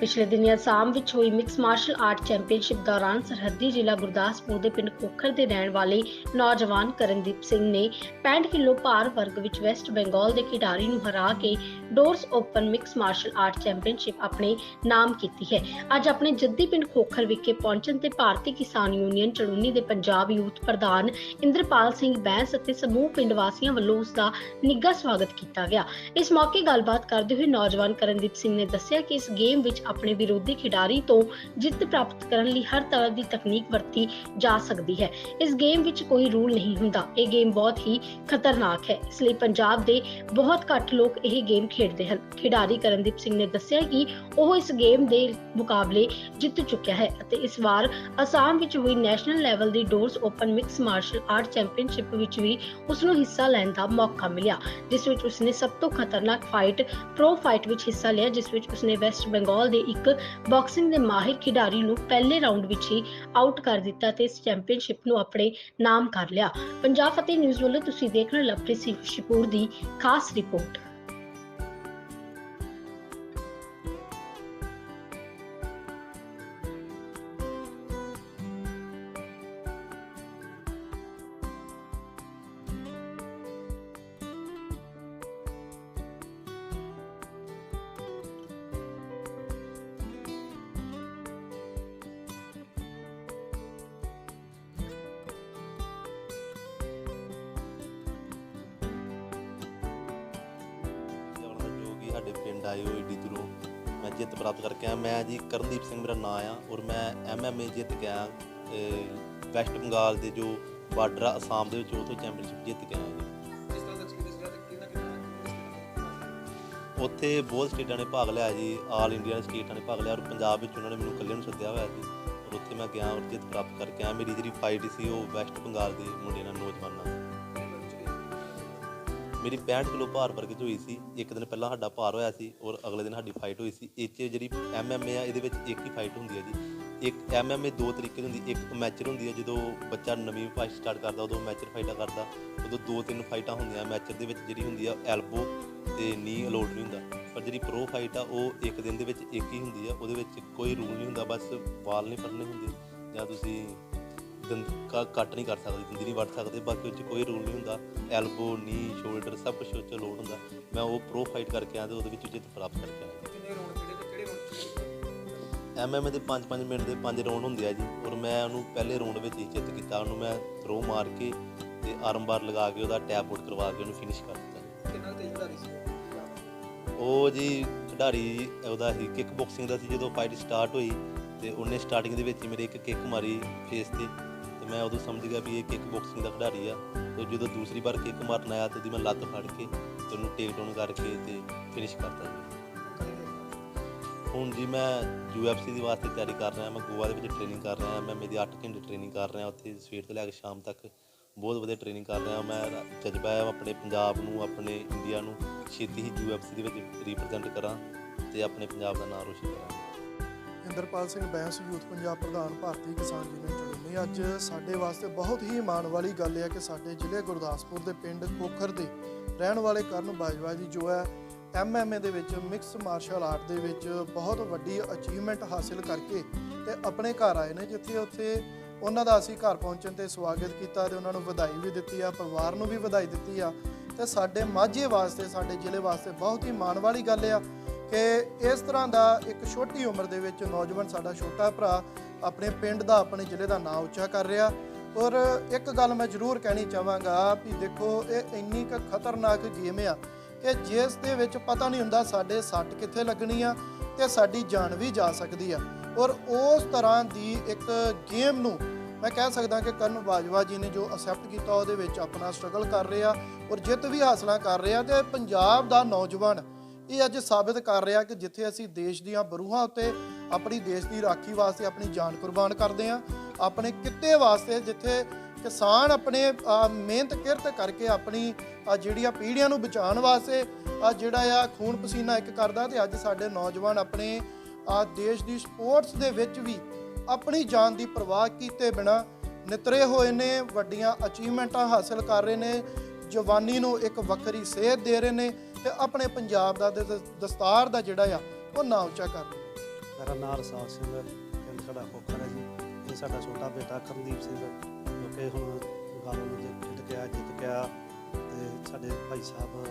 ਪਿਛਲੇ ਦਿਨੀ ਅਸਾਮ ਵਿੱਚ ਹੋਈ ਮਿਕਸ ਮਾਰਸ਼ਲ ਆਰਟ ਚੈਂਪੀਅਨਸ਼ਿਪ ਦੌਰਾਨ ਸਰਹੱਦੀ ਜ਼ਿਲ੍ਹਾ ਗੁਰਦਾਸਪੁਰ ਦੇ ਪਿੰਡ ਖੋਖਰ ਦੇ ਰਹਿਣ ਵਾਲੇ ਨੌਜਵਾਨ ਕਰਨਦੀਪ ਸਿੰਘ ਨੇ 65 ਕਿਲੋ ਭਾਰ ਵਰਗ ਵਿੱਚ ਵੈਸਟ ਬੰਗਾਲ ਦੇ ਖਿਡਾਰੀ ਨੂੰ ਹਰਾ ਕੇ doors open mix martial art championship ਆਪਣੇ ਨਾਮ ਕੀਤੀ ਹੈ। ਅੱਜ ਆਪਣੇ ਜੱਦੀ ਪਿੰਡ ਖੋਖਰ ਵਿਖੇ ਪਹੁੰਚਣ ਤੇ ਭਾਰਤੀ ਕਿਸਾਨ ਯੂਨੀਅਨ ਚੜੂਨੀ ਦੇ ਪੰਜਾਬ ਯੂਥ ਪ੍ਰਧਾਨ ਇੰਦਰਪਾਲ ਸਿੰਘ ਬੈਂਸ ਅਤੇ ਸਮੂਹ ਪਿੰਡ ਵਾਸੀਆਂ ਵੱਲੋਂ ਉਸ ਦਾ ਨਿੱਘਾ ਸਵਾਗਤ ਕੀਤਾ ਗਿਆ। ਇਸ ਮੌਕੇ ਗੱਲਬਾਤ ਕਰਦੇ ਹੋਏ ਨੌਜਵਾਨ ਕਰਨਦੀਪ ਸਿੰਘ ਨੇ ਦੱਸਿਆ ਕਿ ਇਸ ਗੇਮ ਵਿੱਚ ਆਪਣੇ ਵਿਰੋਧੀ ਖਿਡਾਰੀ ਤੋਂ ਜਿੱਤ ਪ੍ਰਾਪਤ ਕਰਨ ਲਈ ਹਰ ਤਰ੍ਹਾਂ ਦੀ ਤਕਨੀਕ ਵਰਤੀ ਜਾ ਸਕਦੀ ਹੈ। ਇਸ ਗੇਮ ਵਿੱਚ ਕੋਈ ਰੂਲ ਨਹੀਂ ਹੁੰਦਾ। ਇਹ ਗੇਮ ਬਹੁਤ ਹੀ ਖਤਰਨਾਕ ਹੈ। ਇਸ ਲਈ ਪੰਜਾਬ ਦੇ ਬਹੁਤ ਘੱਟ ਲੋਕ ਇਹ ਗੇਮ ਖੇਡਦੇ ਹਨ। ਖਿਡਾਰੀ ਕਰਨਦੀਪ ਸਿੰਘ ਨੇ ਦੱਸਿਆ ਕਿ ਉਹ ਇਸ ਗੇਮ ਦੇ ਮੁਕਾਬਲੇ ਜਿੱਤ ਚੁੱਕਿਆ ਹੈ ਅਤੇ ਇਸ ਵਾਰ ਅਸਾਮ ਵਿੱਚ ਹੋਈ ਨੈਸ਼ਨਲ ਲੈਵਲ ਦੀ doors open mix martial art championship ਵਿੱਚ ਵੀ ਉਸ ਨੂੰ ਹਿੱਸਾ ਲੈਣ ਦਾ ਮੌਕਾ ਮਿਲਿਆ, ਜਿਸ ਵਿੱਚ ਉਸਨੇ ਸਭ ਤੋਂ ਖਤਰਨਾਕ ਫਾਈਟ, ਪ੍ਰੋ ਫਾਈਟ ਵਿੱਚ ਹਿੱਸਾ ਲਿਆ, ਜਿਸ ਵਿੱਚ ਉਸਨੇ ਵੈਸਟ ਬੰਗਾਲ ਦੇ ਇੱਕ ਬਾਕਸਿੰਗ ਦੇ ਮਾਹਿਰ ਖਿਡਾਰੀ ਨੂੰ ਪਹਿਲੇ ਰਾਊਂਡ ਵਿੱਚ ਹੀ ਆਊਟ ਕਰ ਦਿੱਤਾ ਤੇ ਇਸ ਚੈਂਪੀਅਨਸ਼ਿਪ ਨੂੰ ਆਪਣੇ ਨਾਮ ਕਰ ਲਿਆ। ਪੰਜਾਬ ਫਤਿਹ ਨਿਊਜ਼ ਵੱਲੋਂ ਤੁਸੀਂ ਦੇਖ ਰਹੇ ਲਵਪ੍ਰੀਤ ਸਿੰਘ ਸ਼ਿਪੂਰ ਦੀ ਖਾਸ ਰਿਪੋਰਟ ਸਾਡੇ ਪਿੰਡ ਆਏ ਹੋਏ ਏਡੀ ਦੂਰੋਂ ਮੈਂ ਜਿੱਤ ਪ੍ਰਾਪਤ ਕਰਕੇ ਆਇਆ। ਮੈਂ ਜੀ ਕਰਨਦੀਪ ਸਿੰਘ ਮੇਰਾ ਨਾਮ ਆ ਔਰ ਮੈਂ ਐਮਐਮਏ ਜਿੱਤ ਕੇ ਆਇਆ। ਅਹ ਵੈਸਟ ਬੰਗਾਲ ਦੇ ਜੋ ਬਾਰਡਰ ਆ, ਅਸਾਮ ਦੇ ਵਿੱਚ ਉਹ ਤੋਂ ਚੈਂਪੀਅਨਸ਼ਿਪ ਜਿੱਤ ਗਿਆ ਜੀ। ਉੱਥੇ ਬਹੁਤ ਸਟੇਟਾਂ ਨੇ ਭਾਗ ਲਿਆ ਜੀ। ਆਲ ਇੰਡੀਆ ਦੇ ਸਟੇਟਾਂ ਨੇ ਭਾਗ ਲਿਆ ਔਰ ਪੰਜਾਬ ਵਿੱਚ ਉਹਨਾਂ ਨੇ ਮੈਨੂੰ ਇਕੱਲੇ ਨੂੰ ਸੱਦਿਆ ਹੋਇਆ ਸੀ ਔਰ ਉੱਥੇ ਮੈਂ ਗਿਆ ਔਰ ਜਿੱਤ ਪ੍ਰਾਪਤ ਕਰਕੇ ਆਇਆ। ਮੇਰੀ ਜਿਹੜੀ ਫਾਈਟ ਸੀ ਉਹ ਵੈਸਟ ਬੰਗਾਲ ਦੇ ਮੁੰਡੇ ਨਾਲ, ਨੌਜਵਾਨਾਂ ਨਾਲ। ਮੇਰੀ 65 ਕਿਲੋ ਭਾਰ ਵਰਗ 'ਚ ਹੋਈ ਸੀ। ਇੱਕ ਦਿਨ ਪਹਿਲਾਂ ਸਾਡਾ ਭਾਰ ਹੋਇਆ ਸੀ ਔਰ ਅਗਲੇ ਦਿਨ ਸਾਡੀ ਫਾਈਟ ਹੋਈ ਸੀ। ਇਹ 'ਚ ਜਿਹੜੀ ਐਮਐਮਏ ਆ, ਇਹਦੇ ਵਿੱਚ ਇੱਕ ਹੀ ਫਾਈਟ ਹੁੰਦੀ ਹੈ ਜੀ। ਇੱਕ ਐਮਐਮਏ ਦੋ ਤਰੀਕੇ ਦੀ ਹੁੰਦੀ, ਇੱਕ ਮੈਚਰ ਹੁੰਦੀ ਹੈ ਜਦੋਂ ਬੱਚਾ ਨਵੀਂ ਫਾਈਟ ਸਟਾਰਟ ਕਰਦਾ, ਉਦੋਂ ਮੈਚਰ ਫਾਈਟਾਂ ਕਰਦਾ, ਉਦੋਂ ਦੋ ਤਿੰਨ ਫਾਈਟਾਂ ਹੁੰਦੀਆਂ ਮੈਚਰ ਦੇ ਵਿੱਚ ਜਿਹੜੀ ਹੁੰਦੀ ਆ ਐਲਬੋ ਤੇ ਨੀ ਅਲੋਡ ਨਹੀਂ ਹੁੰਦਾ। ਪਰ ਜਿਹੜੀ ਪ੍ਰੋ ਫਾਈਟ ਆ, ਉਹ ਇੱਕ ਦਿਨ ਦੇ ਵਿੱਚ ਇੱਕ ਹੀ ਹੁੰਦੀ ਆ। ਉਹਦੇ ਵਿੱਚ ਕੋਈ ਰੂਲ ਨਹੀਂ ਹੁੰਦਾ, ਬਸ ਵਾਲ ਨਹੀਂ ਫੜਨੇ ਹੁੰਦੇ। ਜਾਂ ਤੁਸੀਂ ਦੰਦ ਕੱਟ ਨਹੀਂ ਕਰ ਸਕਦੇ ਦੰਦੀ ਨਹੀਂ ਵੱਢ ਸਕਦੇ ਬਾਕੀ ਉਹ 'ਚ ਕੋਈ ਰੂਲ ਨਹੀਂ ਹੁੰਦਾ। ਐਲਬੋ ਨੀ ਸ਼ੋਲਡਰ ਸਭ ਕੁਝ ਉਹ 'ਚ ਲੋਡ ਹੁੰਦਾ। ਮੈਂ ਉਹ ਪ੍ਰੋ ਫਾਈਟ ਕਰਕੇ ਆਇਆ ਤੇ ਉਹਦੇ ਵਿੱਚ ਜਿੱਤ ਪ੍ਰਾਪਤ ਕਰਕੇ ਆਇਆ। ਕਿੰਨੇ ਖੇਡੇ ਤੇ ਕਿਹੜੇ ਰਾਉਂਡ ਐਮਐਮਏ ਦੇ 5-5 ਮਿੰਟ ਦੇ 5 ਰਾਉਂਡ ਹੁੰਦੇ ਆ ਜੀ ਔਰ ਮੈਂ ਉਹਨੂੰ ਪਹਿਲੇ ਰਾਉਂਡ ਵਿੱਚ ਹੀ ਜਿੱਤ ਕੀਤਾ ਉਹਨੂੰ ਮੈਂ ਥਰੋ ਮਾਰ ਕੇ ਤੇ ਆਰਮ ਬਾਰ ਲਗਾ ਕੇ ਉਹਦਾ ਟੈਪ ਆਊਟ ਕਰਵਾ ਕੇ ਉਹਨੂੰ ਫਿਨਿਸ਼ ਕਰ ਦਿੱਤਾ। ਕਿੰਨਾ ਤੇਜ਼ ਖਿਡਾਰੀ ਸੀ ਉਹ? ਜੀ ਖਿਡਾਰੀ ਉਹਦਾ ਸੀ ਕਿੱਕ ਬਾਕਸਿੰਗ ਦਾ ਸੀ ਜਦੋਂ ਫਾਈਟ ਸਟਾਰਟ ਹੋਈ ਤੇ ਉਹਨੇ ਸਟਾਰਟਿੰਗ ਦੇ ਵਿੱਚ ਹੀ ਮੇਰੇ ਇੱਕ ਕਿੱਕ ਮਾਰੀ ਫੇਸ ਤੇ। ਤੇ ਮੈਂ ਉਦੋਂ ਸਮਝ ਗਿਆ ਵੀ ਇਹ ਕਿੱਕ ਬਾਕਸਿੰਗ ਦਾ ਖਿਡਾਰੀ ਆ ਤੇ ਜਦੋਂ ਦੂਸਰੀ ਵਾਰ ਕਿੱਕ ਮਾਰਨ ਆਇਆ ਤੇ ਉਹਦੀ ਮੈਂ ਲੱਤ ਫੜ ਕੇ ਤੇ ਉਹਨੂੰ ਟੇਕ ਡਾਊਨ ਕਰਕੇ ਤੇ ਫਿਨਿਸ਼ ਕਰਤਾ ਜੀ। ਹੁਣ ਜੀ ਮੈਂ UFC ਦੀ ਵਾਸਤੇ ਤਿਆਰੀ ਕਰ ਰਿਹਾ, ਮੈਂ ਗੋਆ ਦੇ ਵਿੱਚ ਟ੍ਰੇਨਿੰਗ ਕਰ ਰਿਹਾ, ਮੈਂ ਮੇਰੀ 8 ਘੰਟੇ ਟ੍ਰੇਨਿੰਗ ਕਰ ਰਿਹਾ, ਉੱਥੇ ਸਵੇਰ ਤੋਂ ਲੈ ਕੇ ਸ਼ਾਮ ਤੱਕ ਬਹੁਤ ਵਧੀਆ ਟ੍ਰੇਨਿੰਗ ਕਰ ਰਿਹਾ, ਮੈਂ ਜਜ਼ਬਾ ਹੈ ਆਪਣੇ ਪੰਜਾਬ ਨੂੰ, ਆਪਣੇ ਇੰਡੀਆ ਨੂੰ ਛੇਤੀ ਹੀ UFC ਦੇ ਵਿੱਚ ਰਿਪਰੈਜ਼ੈਂਟ ਕਰਾਂ ਤੇ ਆਪਣੇ ਪੰਜਾਬ ਦਾ ਨਾਮ ਰੋਸ਼ਨ ਕਰਾਂ। ਇੰਦਰਪਾਲ ਸਿੰਘ ਬੈਂਸ, ਯੂਥ ਪੰਜਾਬ ਪ੍ਰਧਾਨ, ਭਾਰਤੀ ਕਿਸਾਨ ਯੂਨੀਅਨ ਚੜੂਨੀ ਅੱਜ ਸਾਡੇ ਵਾਸਤੇ ਬਹੁਤ ਹੀ ਮਾਣ ਵਾਲੀ ਗੱਲ ਹੈ ਕਿ ਸਾਡੇ ਜ਼ਿਲ੍ਹੇ ਗੁਰਦਾਸਪੁਰ ਦੇ ਪਿੰਡ ਕੋਖਰ ਦੇ ਰਹਿਣ ਵਾਲੇ ਕਰਨ ਬਾਜਵਾ ਜੀ, ਜੋ ਹੈ ਐਮਐਮਏ ਦੇ ਵਿੱਚ ਮਿਕਸ ਮਾਰਸ਼ਲ ਆਰਟ ਦੇ ਵਿੱਚ ਬਹੁਤ ਵੱਡੀ ਅਚੀਵਮੈਂਟ ਹਾਸਿਲ ਕਰਕੇ ਤੇ ਆਪਣੇ ਘਰ ਆਏ ਨੇ, ਜਿੱਥੇ ਉੱਥੇ ਉਹਨਾਂ ਦਾ ਅਸੀਂ ਘਰ ਪਹੁੰਚਣ ਤੇ ਸਵਾਗਤ ਕੀਤਾ ਤੇ ਉਹਨਾਂ ਨੂੰ ਵਧਾਈ ਵੀ ਦਿੱਤੀ ਆ, ਪਰਿਵਾਰ ਨੂੰ ਵੀ ਵਧਾਈ ਦਿੱਤੀ ਆ ਤੇ ਸਾਡੇ ਮਾਝੇ ਵਾਸਤੇ, ਸਾਡੇ ਜ਼ਿਲ੍ਹੇ ਵਾਸਤੇ ਬਹੁਤ ਹੀ ਮਾਣ ਵਾਲੀ ਗੱਲ ਆ ਕਿ ਇਸ ਤਰ੍ਹਾਂ ਦਾ ਇੱਕ ਛੋਟੀ ਉਮਰ ਦੇ ਵਿੱਚ ਨੌਜਵਾਨ ਸਾਡਾ ਛੋਟਾ ਭਰਾ ਆਪਣੇ ਪਿੰਡ ਦਾ, ਆਪਣੇ ਜ਼ਿਲ੍ਹੇ ਦਾ ਨਾਂ ਉੱਚਾ ਕਰ ਰਿਹਾ। ਔਰ ਇੱਕ ਗੱਲ ਮੈਂ ਜ਼ਰੂਰ ਕਹਿਣੀ ਚਾਹਾਂਗਾ ਵੀ ਦੇਖੋ, ਇਹ ਇੰਨੀ ਕੁ ਖਤਰਨਾਕ ਗੇਮ ਆ ਕਿ ਜਿਸ ਦੇ ਵਿੱਚ ਪਤਾ ਨਹੀਂ ਹੁੰਦਾ ਸਾਡੇ ਸੱਟ ਕਿੱਥੇ ਲੱਗਣੀ ਆ ਤੇ ਸਾਡੀ ਜਾਨ ਵੀ ਜਾ ਸਕਦੀ ਆ। ਔਰ ਉਸ ਤਰ੍ਹਾਂ ਦੀ ਇੱਕ ਗੇਮ ਨੂੰ ਮੈਂ ਕਹਿ ਸਕਦਾ ਕਿ ਕਰਨ ਬਾਜਵਾ ਜੀ ਨੇ ਜੋ ਅਸੈਪਟ ਕੀਤਾ, ਉਹਦੇ ਵਿੱਚ ਆਪਣਾ ਸਟਰਗਲ ਕਰ ਰਿਹਾ ਔਰ ਜਿੱਤ ਵੀ ਹਾਸਲਾਂ ਕਰ ਰਿਹਾ ਤੇ ਪੰਜਾਬ ਦਾ ਨੌਜਵਾਨ ਇਹ ਅੱਜ ਸਾਬਿਤ ਕਰ ਰਿਹਾ ਕਿ ਜਿੱਥੇ ਅਸੀਂ ਦੇਸ਼ ਦੀਆਂ ਬਰੂਹਾਂ ਉੱਤੇ ਆਪਣੀ ਦੇਸ਼ ਦੀ ਰਾਖੀ ਵਾਸਤੇ ਆਪਣੀ ਜਾਨ ਕੁਰਬਾਨ ਕਰਦੇ ਹਾਂ, ਆਪਣੇ ਕਿੱਤੇ ਵਾਸਤੇ ਜਿੱਥੇ ਕਿਸਾਨ ਆਪਣੇ ਮਿਹਨਤ ਕਿਰਤ ਕਰਕੇ ਆਪਣੀ ਜਿਹੜੀਆਂ ਪੀੜ੍ਹੀਆਂ ਨੂੰ ਬਚਾਉਣ ਵਾਸਤੇ ਜਿਹੜਾ ਆ ਖੂਨ ਪਸੀਨਾ ਇੱਕ ਕਰਦਾ ਤੇ ਅੱਜ ਸਾਡੇ ਨੌਜਵਾਨ ਆਪਣੇ ਦੇਸ਼ ਦੀ ਸਪੋਰਟਸ ਦੇ ਵਿੱਚ ਵੀ ਆਪਣੀ ਜਾਨ ਦੀ ਪਰਵਾਹ ਕੀਤੇ ਬਿਨਾ ਨਿਤਰੇ ਹੋਏ ਨੇ, ਵੱਡੀਆਂ ਅਚੀਵਮੈਂਟਾਂ ਹਾਸਲ ਕਰ ਰਹੇ ਨੇ, ਜਵਾਨੀ ਨੂੰ ਇੱਕ ਵੱਖਰੀ ਸੇਧ ਦੇ ਰਹੇ ਨੇ ਤੇ ਆਪਣੇ ਪੰਜਾਬ ਦਾ ਦ- ਦਸਤਾਰ ਦਾ ਜਿਹੜਾ ਆ, ਉਹ ਨਾਂ ਉੱਚਾ ਕਰ ਮੇਰਾ ਨਾਮ ਰਸਾਲ ਸਿੰਘ ਹੈ, ਪਿੰਡ ਸਾਡਾ ਖੋਖਰ ਹੈ ਜੀ। ਇਹ ਸਾਡਾ ਛੋਟਾ ਬੇਟਾ ਕਰਨਦੀਪ ਸਿੰਘ, ਜੋ ਕਿ ਹੁਣ ਗਾਲੋਂ ਨੂੰ ਜਿੱਤ ਗਿਆ ਜਿੱਤ ਗਿਆ ਤੇ ਸਾਡੇ ਭਾਈ ਸਾਹਿਬ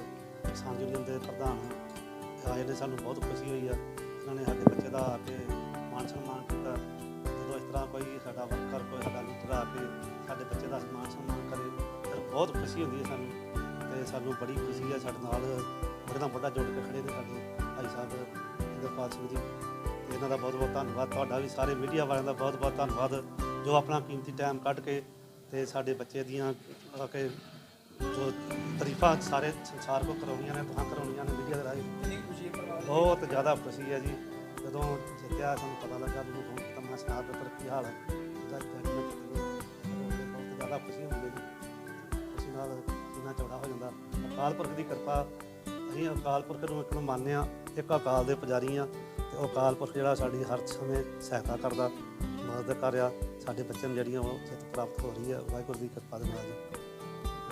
ਕਿਸਾਨ ਯੂਨੀਅਨ ਦੇ ਪ੍ਰਧਾਨ ਆਏ ਨੇ ਸਾਨੂੰ ਬਹੁਤ ਖੁਸ਼ੀ ਹੋਈ ਆ। ਇਹਨਾਂ ਨੇ ਸਾਡੇ ਬੱਚੇ ਦਾ ਆ ਕੇ ਮਾਨ ਸਨਮਾਨ ਕੀਤਾ। ਜਦੋਂ ਇਸ ਤਰ੍ਹਾਂ ਕੋਈ ਸਾਡਾ ਵਰਕਰ ਕੋਈ ਸਾਡਾ ਲੀਡਰ ਆ ਕੇ ਸਾਡੇ ਬੱਚੇ ਦਾ ਮਾਨ ਸਨਮਾਨ ਕਰੇ, ਫਿਰ ਬਹੁਤ ਖੁਸ਼ੀ ਹੁੰਦੀ ਹੈ ਸਾਨੂੰ। ਤੇ ਸਾਨੂੰ ਬੜੀ ਖੁਸ਼ੀ ਹੈ ਸਾਡੇ ਨਾਲ ਬੜੇ ਨਾਲ ਵੱਡਾ ਜੁੜ ਕੇ ਖੜੇ ਨੇ ਸਾਡੇ ਭਾਈ ਸਾਹਿਬ ਇੰਦਰਪਾਲ ਸਿੰਘ ਜੀ। ਤੇ ਇਹਨਾਂ ਦਾ ਬਹੁਤ ਬਹੁਤ ਧੰਨਵਾਦ। ਤੁਹਾਡਾ ਵੀ ਸਾਰੇ ਮੀਡੀਆ ਵਾਲਿਆਂ ਦਾ ਬਹੁਤ ਬਹੁਤ ਧੰਨਵਾਦ ਜੋ ਆਪਣਾ ਕੀਮਤੀ ਟਾਈਮ ਕੱਢ ਕੇ ਤੇ ਸਾਡੇ ਬੱਚੇ ਦੀਆਂ ਆ ਕੇ ਜੋ ਤਾਰੀਫਾਂ ਸਾਰੇ ਸੰਸਾਰ ਕੋ ਕਰਾਉਣੀਆਂ ਨੇ ਤੁਹਾਂ ਕਰਾਉਣੀਆਂ ਨੇ ਮੀਡੀਆ ਦੇ ਰਾਹੀਂ? ਬਹੁਤ ਜ਼ਿਆਦਾ ਖੁਸ਼ੀ ਹੈ ਜੀ। ਜਦੋਂ ਜਿੱਤਿਆ ਸਾਨੂੰ ਪਤਾ ਲੱਗਾ ਮੈਨੂੰ ਫੋਨ ਕੀਤਾ ਮੈਂ ਸੁਣਾ ਪੁੱਤਰ ਕੀ ਹਾਲ ਹੈ? ਤੇ ਬਹੁਤ ਜ਼ਿਆਦਾ ਖੁਸ਼ੀ ਹੁੰਦੀ ਹੈ ਜੀ। ਖੁਸ਼ੀ ਨਾਲ ਸੀਨਾ ਚੌੜਾ ਹੋ ਜਾਂਦਾ। ਅਕਾਲ ਪੁਰਖ ਦੀ ਕਿਰਪਾ, ਅਸੀਂ ਅਕਾਲ ਪੁਰਖ ਨੂੰ ਇੱਕ ਨੂੰ ਮੰਨਦੇ ਹਾਂ, ਇੱਕ ਅਕਾਲ ਦੇ ਪੁਜਾਰੀ ਆ ਤੇ ਉਹ ਅਕਾਲ ਪੁਰਖ ਜਿਹੜਾ ਸਾਡੀ ਹਰ ਸਮੇਂ ਸਹਾਇਤਾ ਕਰਦਾ, ਮਦਦ ਕਰ ਰਿਹਾ, ਸਾਡੇ ਬੱਚਿਆਂ ਨੂੰ ਜਿਹੜੀਆਂ ਉਹ ਜਿੱਤ ਪ੍ਰਾਪਤ ਹੋ ਰਹੀ ਹੈ, ਵਾਹਿਗੁਰੂ ਦੀ ਕਿਰਪਾ ਦੇ ਨਾਲ।